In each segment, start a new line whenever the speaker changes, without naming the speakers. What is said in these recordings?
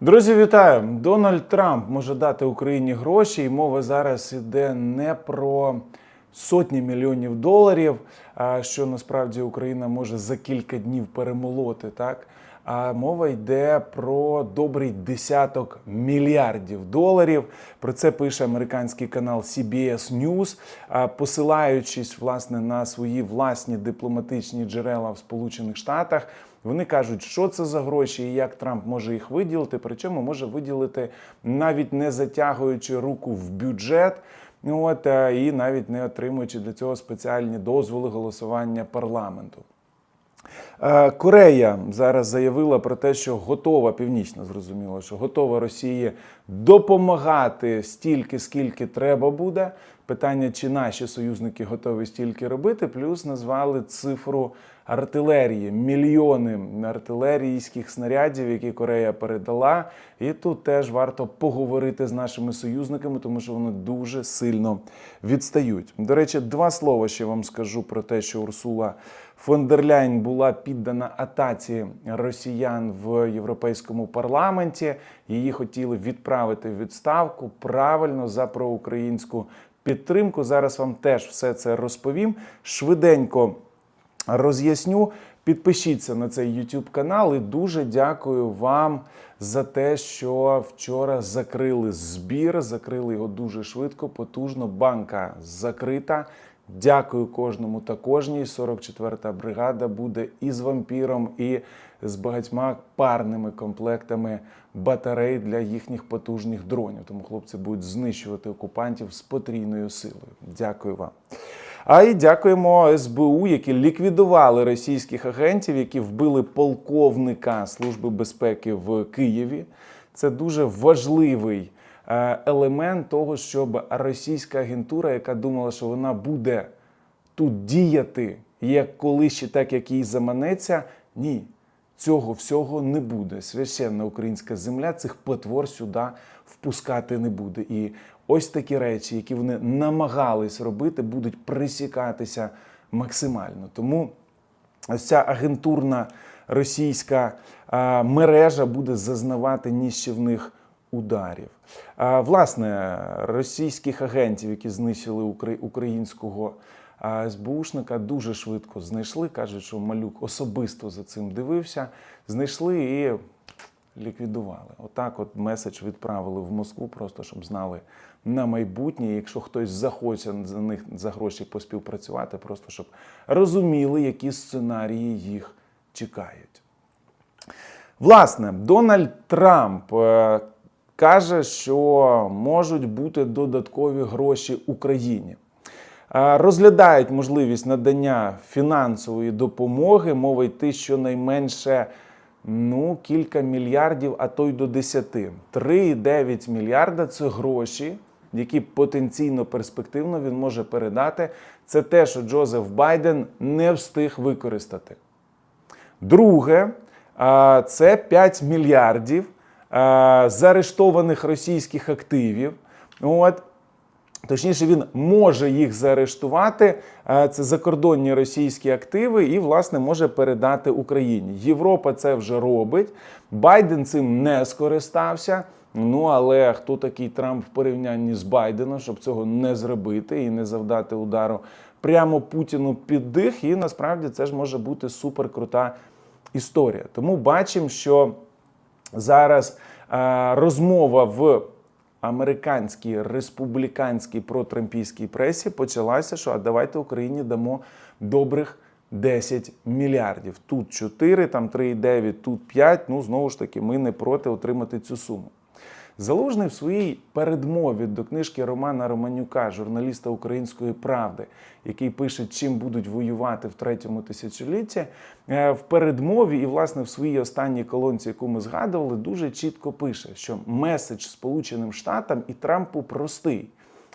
Друзі, вітаю! Дональд Трамп може дати Україні гроші, і мова зараз іде не про сотні мільйонів доларів, що насправді Україна може за кілька днів перемолоти, так? А мова йде про добрий десяток мільярдів доларів. Про це пише американський канал CBS News, посилаючись власне на свої власні дипломатичні джерела в Сполучених Штатах. Вони кажуть, що це за гроші і як Трамп може їх виділити. Причому може виділити навіть не затягуючи руку в бюджет. От е, і навіть не отримуючи для цього спеціальні дозволи голосування парламенту. Е, Корея зараз заявила про те, що готова північно зрозуміло, що готова Росії допомагати стільки, скільки треба буде. Питання, чи наші союзники готові стільки робити, плюс назвали цифру артилерії, мільйони артилерійських снарядів, які Корея передала. І тут теж варто поговорити з нашими союзниками, тому що вони дуже сильно відстають. До речі, два слова ще вам скажу про те, що Урсула фон була піддана атаці росіян в європейському парламенті. Її хотіли відправити в відставку правильно за проукраїнську підтримку. Зараз вам теж все це розповім. Швиденько роз'ясню. Підпишіться на цей YouTube канал і дуже дякую вам за те, що вчора закрили збір. Закрили його дуже швидко, потужно. Банка закрита. Дякую кожному та кожній. 44-та бригада буде і з вампіром, і з багатьма парними комплектами батарей для їхніх потужних дронів. Тому хлопці будуть знищувати окупантів з потрійною силою. Дякую вам. А і дякуємо СБУ, які ліквідували російських агентів, які вбили полковника Служби безпеки в Києві. Це дуже важливий е, елемент того, щоб російська агентура, яка думала, що вона буде тут діяти як коли ще так, як їй заманеться, ні. Цього всього не буде. Священна українська земля цих потвор сюди впускати не буде. І ось такі речі, які вони намагались робити, будуть присікатися максимально. Тому ось ця агентурна російська мережа буде зазнавати ніщівних ударів. Власне, російських агентів, які знищили українського а, СБУшника, дуже швидко знайшли. Кажуть, що малюк особисто за цим дивився. Знайшли і ліквідували. Отак, от меседж відправили в Москву, просто щоб знали на майбутнє. Якщо хтось захоче за них за гроші поспівпрацювати, просто щоб розуміли, які сценарії їх чекають. Власне, Дональд Трамп е, каже, що можуть бути додаткові гроші Україні. Е, Розглядають можливість надання фінансової допомоги. Мова йти щонайменше ну, кілька мільярдів, а то й до 10. 3,9 мільярда це гроші, які потенційно перспективно він може передати. Це те, що Джозеф Байден не встиг використати. Друге, це 5 мільярдів заарештованих російських активів. От. Точніше, він може їх заарештувати. Це закордонні російські активи, і, власне, може передати Україні. Європа це вже робить. Байден цим не скористався. Ну але хто такий Трамп в порівнянні з Байденом, щоб цього не зробити і не завдати удару прямо Путіну під дих? І насправді це ж може бути суперкрута історія. Тому бачимо, що зараз е, розмова в американській республіканській протрампійській пресі почалася, що а давайте Україні дамо добрих 10 мільярдів. Тут 4, там 3,9, тут 5. Ну знову ж таки, ми не проти отримати цю суму. Залужний в своїй передмові до книжки Романа Романюка, журналіста Української правди, який пише, чим будуть воювати в третьому тисячолітті, е, в передмові і, власне, в своїй останній колонці, яку ми згадували, дуже чітко пише, що меседж Сполученим Штатам і Трампу простий.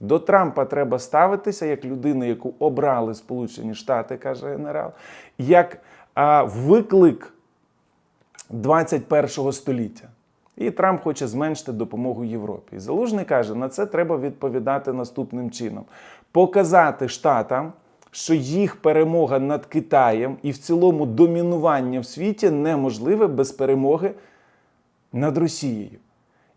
До Трампа треба ставитися як людина, яку обрали Сполучені Штати, каже генерал, як а, виклик 21 століття. І Трамп хоче зменшити допомогу Європі. Залужний каже, на це треба відповідати наступним чином: показати штатам, що їх перемога над Китаєм і в цілому домінування в світі неможливе без перемоги над Росією.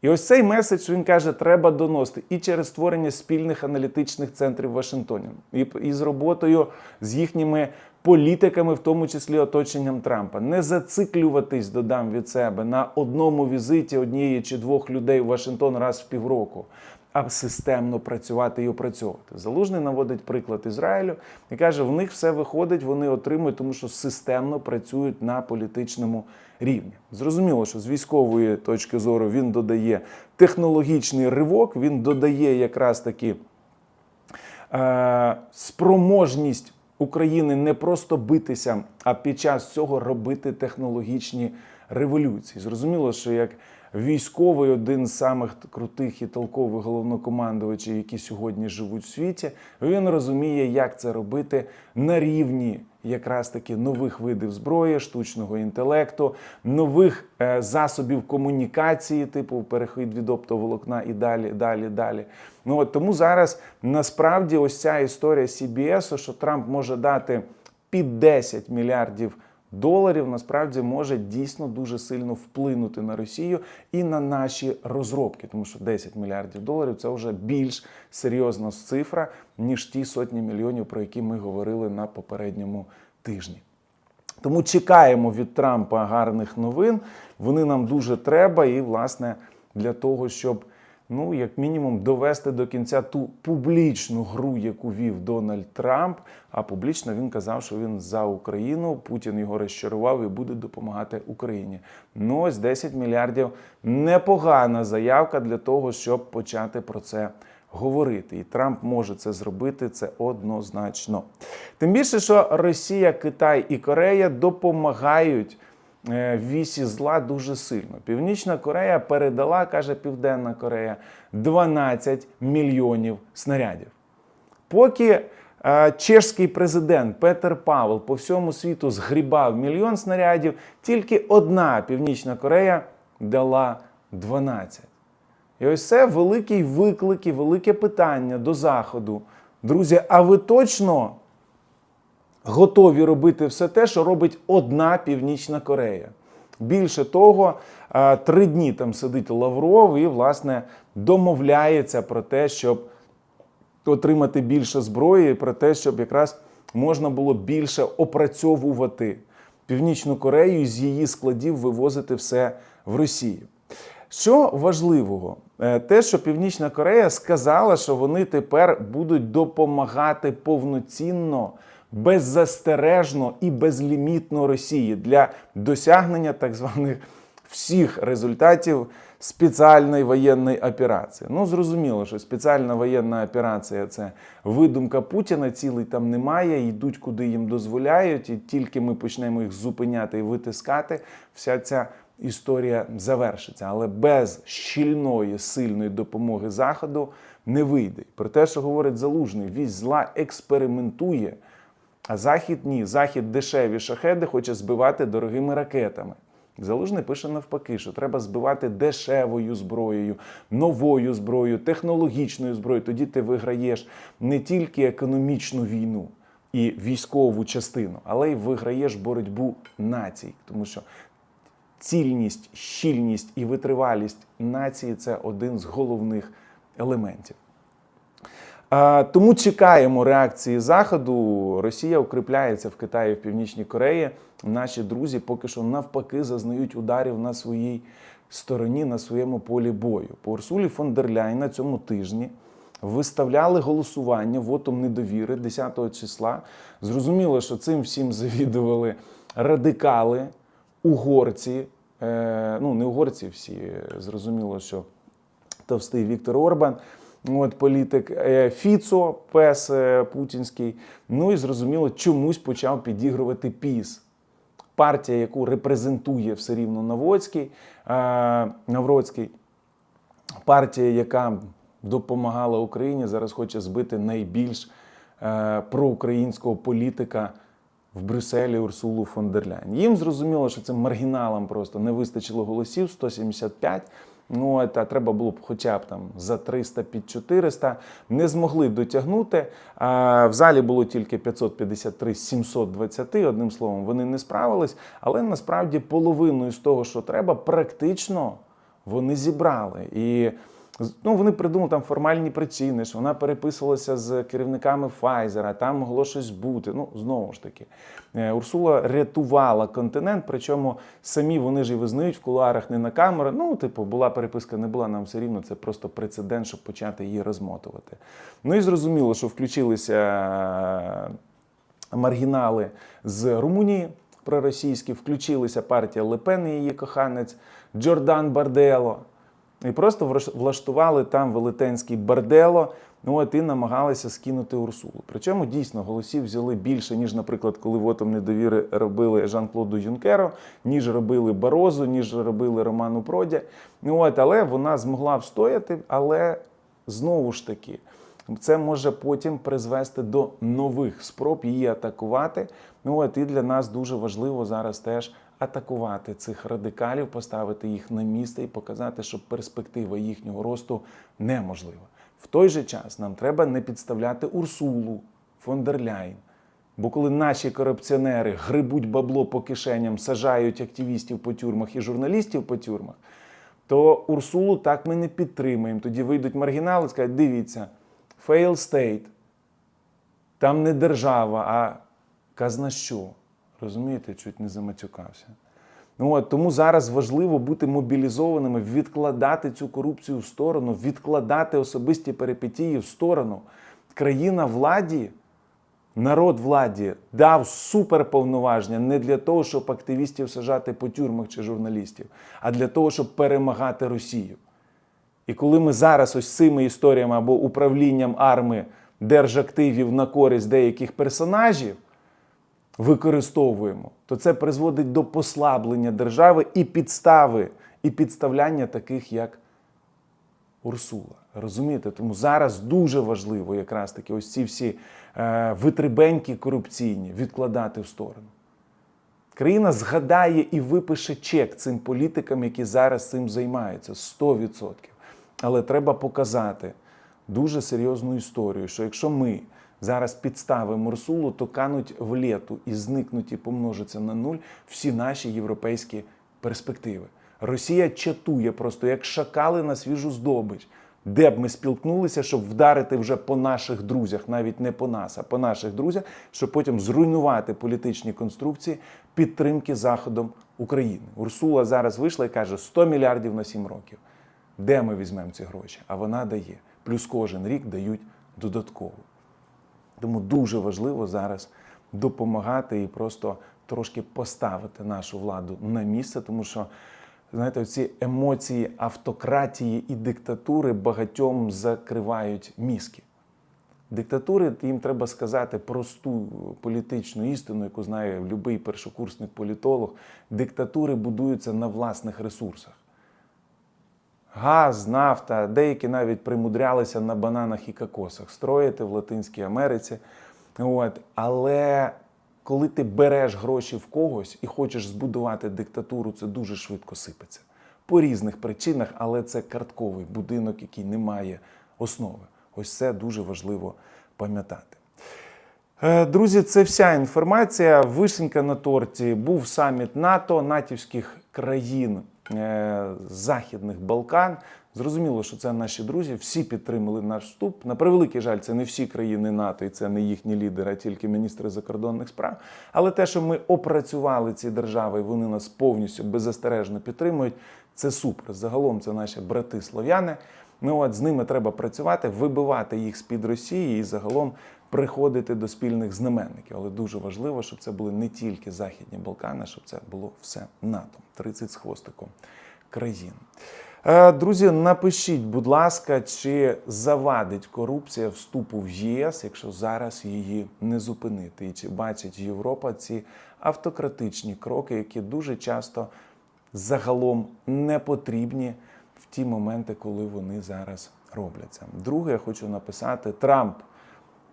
І ось цей меседж він каже, треба доносити і через створення спільних аналітичних центрів в Вашингтоні, і, і з роботою з їхніми політиками, в тому числі оточенням Трампа. Не зациклюватись, додам від себе, на одному візиті однієї чи двох людей в Вашингтон раз в півроку. А системно працювати і опрацьовувати. Залужний наводить приклад Ізраїлю і каже: в них все виходить, вони отримують, тому що системно працюють на політичному рівні. Зрозуміло, що з військової точки зору він додає технологічний ривок, він додає якраз таки е, спроможність України не просто битися, а під час цього робити технологічні революції. Зрозуміло, що як військовий один з самих крутих і толкових головнокомандувачів, які сьогодні живуть в світі, він розуміє, як це робити на рівні якраз таки нових видів зброї, штучного інтелекту, нових е, засобів комунікації, типу перехід від оптоволокна і далі, далі, далі. Ну от тому зараз насправді ось ця історія CBS, що Трамп може дати під 10 мільярдів доларів, насправді може дійсно дуже сильно вплинути на Росію і на наші розробки, тому що 10 мільярдів доларів це вже більш серйозна цифра, ніж ті сотні мільйонів, про які ми говорили на попередньому тижні. Тому чекаємо від Трампа гарних новин. Вони нам дуже треба, і, власне, для того, щоб, ну, як мінімум, довести до кінця ту публічну гру, яку вів Дональд Трамп. А публічно він казав, що він за Україну. Путін його розчарував і буде допомагати Україні. Ну, ось 10 мільярдів непогана заявка для того, щоб почати про це говорити. І Трамп може це зробити, це однозначно. Тим більше, що Росія, Китай і Корея допомагають вісі зла дуже сильно. Північна Корея передала, каже Південна Корея, 12 мільйонів снарядів. Поки е, чешський президент Петер Павел по всьому світу згрібав мільйон снарядів, тільки одна Північна Корея дала 12. І ось це великий виклик і велике питання до Заходу. Друзі, а ви точно готові робити все те, що робить одна Північна Корея? Більше того, е, три дні там сидить Лавров і, власне, домовляється про те, щоб отримати більше зброї, про те, щоб якраз можна було більше опрацьовувати Північну Корею з її складів вивозити все в Росію. Що важливого, Е, те, що Північна Корея сказала, що вони тепер будуть допомагати повноцінно, беззастережно і безлімітно Росії для досягнення так званих всіх результатів спеціальної воєнної операції. Ну, зрозуміло, що спеціальна воєнна операція це видумка Путіна, цілий там немає, йдуть куди їм дозволяють, і тільки ми почнемо їх зупиняти і витискати, вся ця історія завершиться. Але без щільної, сильної допомоги Заходу не вийде. Про те, що говорить Залужний, вісь зла експериментує, а Захід ні. Захід дешеві шахеди хоче збивати дорогими ракетами. Залужний пише навпаки, що треба збивати дешевою зброєю, новою зброєю, технологічною зброєю. Тоді ти виграєш не тільки економічну війну і військову частину, але й виграєш боротьбу націй, тому що цільність, щільність і витривалість нації це один з головних елементів. Тому чекаємо реакції Заходу. Росія укріпляється в Китаї в Північній Кореї. Наші друзі поки що навпаки зазнають ударів на своїй стороні, на своєму полі бою. По Урсулі фон дер Ляйн на цьому тижні виставляли голосування вотом недовіри 10 числа. Зрозуміло, що цим всім завідували радикали, угорці. Е, ну, не угорці всі, зрозуміло, що товстий Віктор Орбан. От політик е, Фіцо, пес е, Путінський. Ну і зрозуміло, чомусь почав підігрувати піс. Партія, яку репрезентує все рівно Навроцький, Навроцький, партія, яка допомагала Україні, зараз хоче збити найбільш проукраїнського політика в Брюсселі Урсулу фон дер Ляйн. Їм зрозуміло, що цим маргіналам просто не вистачило голосів 175. Ну, а треба було б хоча б там за 300 під 400. Не змогли дотягнути. А в залі було тільки 553 з 720. Одним словом, вони не справились. Але насправді половиною з того, що треба, практично вони зібрали. І ну, вони придумали там формальні причини, що вона переписувалася з керівниками Pfizer, там могло щось бути. Ну, знову ж таки, е, Урсула рятувала континент, причому самі вони ж і визнають в кулуарах не на камеру. Ну, типу, була переписка, не була, нам все рівно, це просто прецедент, щоб почати її розмотувати. Ну і зрозуміло, що включилися е, маргінали з Румунії проросійські, включилися партія Лепен і її коханець Джордан Бардело. І просто влаштували там велетенський бардело. Ну от і намагалися скинути Урсулу. Причому дійсно голосів взяли більше, ніж, наприклад, коли вотом недовіри робили Жан-Клоду Юнкеру, ніж робили Барозу, ніж робили Роману Проді. Ну от, але вона змогла встояти, але знову ж таки. Це може потім призвести до нових спроб її атакувати. Ну от і для нас дуже важливо зараз теж атакувати цих радикалів, поставити їх на місце і показати, що перспектива їхнього росту неможлива. В той же час нам треба не підставляти Урсулу фон дер Ляйн. Бо коли наші корупціонери грибуть бабло по кишеням, сажають активістів по тюрмах і журналістів по тюрмах, то Урсулу так ми не підтримуємо. Тоді вийдуть маргінали і скажуть, дивіться, fail state, там не держава, а казна що. Розумієте, чуть не заматюкався. Ну, от, тому зараз важливо бути мобілізованими, відкладати цю корупцію в сторону, відкладати особисті перипетії в сторону. Країна владі, народ владі дав суперповноваження не для того, щоб активістів сажати по тюрмах чи журналістів, а для того, щоб перемагати Росію. І коли ми зараз ось цими історіями або управлінням арми держактивів на користь деяких персонажів використовуємо, то це призводить до послаблення держави і підстави, і підставляння таких, як Урсула. Розумієте? Тому зараз дуже важливо якраз таки ось ці всі е, витребеньки корупційні відкладати в сторону. Країна згадає і випише чек цим політикам, які зараз цим займаються 100%. Але треба показати дуже серйозну історію, що якщо ми зараз підставимо Урсулу, то кануть в лету і зникнуть і помножаться на нуль всі наші європейські перспективи. Росія чатує просто як шакали на свіжу здобич. Де б ми спілкнулися, щоб вдарити вже по наших друзях, навіть не по нас, а по наших друзях, щоб потім зруйнувати політичні конструкції підтримки Заходом України. Урсула зараз вийшла і каже 100 мільярдів на 7 років. Де ми візьмемо ці гроші? А вона дає. Плюс кожен рік дають додатково. Тому дуже важливо зараз допомагати і просто трошки поставити нашу владу на місце, тому що знаєте, ці емоції автократії і диктатури багатьом закривають мізки. Диктатури їм треба сказати просту політичну істину, яку знає будь-який першокурсник політолог. Диктатури будуються на власних ресурсах. Газ, нафта, деякі навіть примудрялися на бананах і кокосах строїти в Латинській Америці. От. Але коли ти береш гроші в когось і хочеш збудувати диктатуру, це дуже швидко сипеться. По різних причинах, але це картковий будинок, який не має основи. Ось це дуже важливо пам'ятати. Е, Друзі, це вся інформація. Вишенька на торті був саміт НАТО, натівських країн Західних Балкан. Зрозуміло, що це наші друзі. Всі підтримали наш вступ. На превеликий жаль, це не всі країни НАТО, і це не їхні лідери, а тільки міністри закордонних справ. Але те, що ми опрацювали ці держави, вони нас повністю беззастережно підтримують, це супер. Загалом це наші брати слов'яни. Ну от з ними треба працювати, вибивати їх з під Росії і загалом приходити до спільних знаменників. Але дуже важливо, щоб це були не тільки Західні Балкани, щоб це було все НАТО, 30 з хвостиком країн. Е, Друзі, напишіть, будь ласка, чи завадить корупція вступу в ЄС, якщо зараз її не зупинити, і чи бачить Європа ці автократичні кроки, які дуже часто загалом не потрібні в ті моменти, коли вони зараз робляться. Друге, я хочу написати: Трамп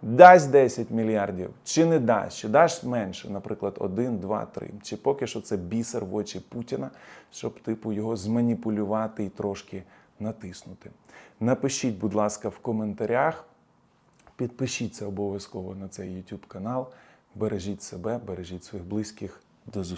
дасть 10 мільярдів, чи не дасть, чи дасть менше, наприклад, 1, 2, 3. Чи поки що це бісер в очі Путіна, щоб типу його зманіпулювати і трошки натиснути. Напишіть, будь ласка, в коментарях. Підпишіться обов'язково на цей YouTube канал. Бережіть себе, бережіть своїх близьких. До зустрічі.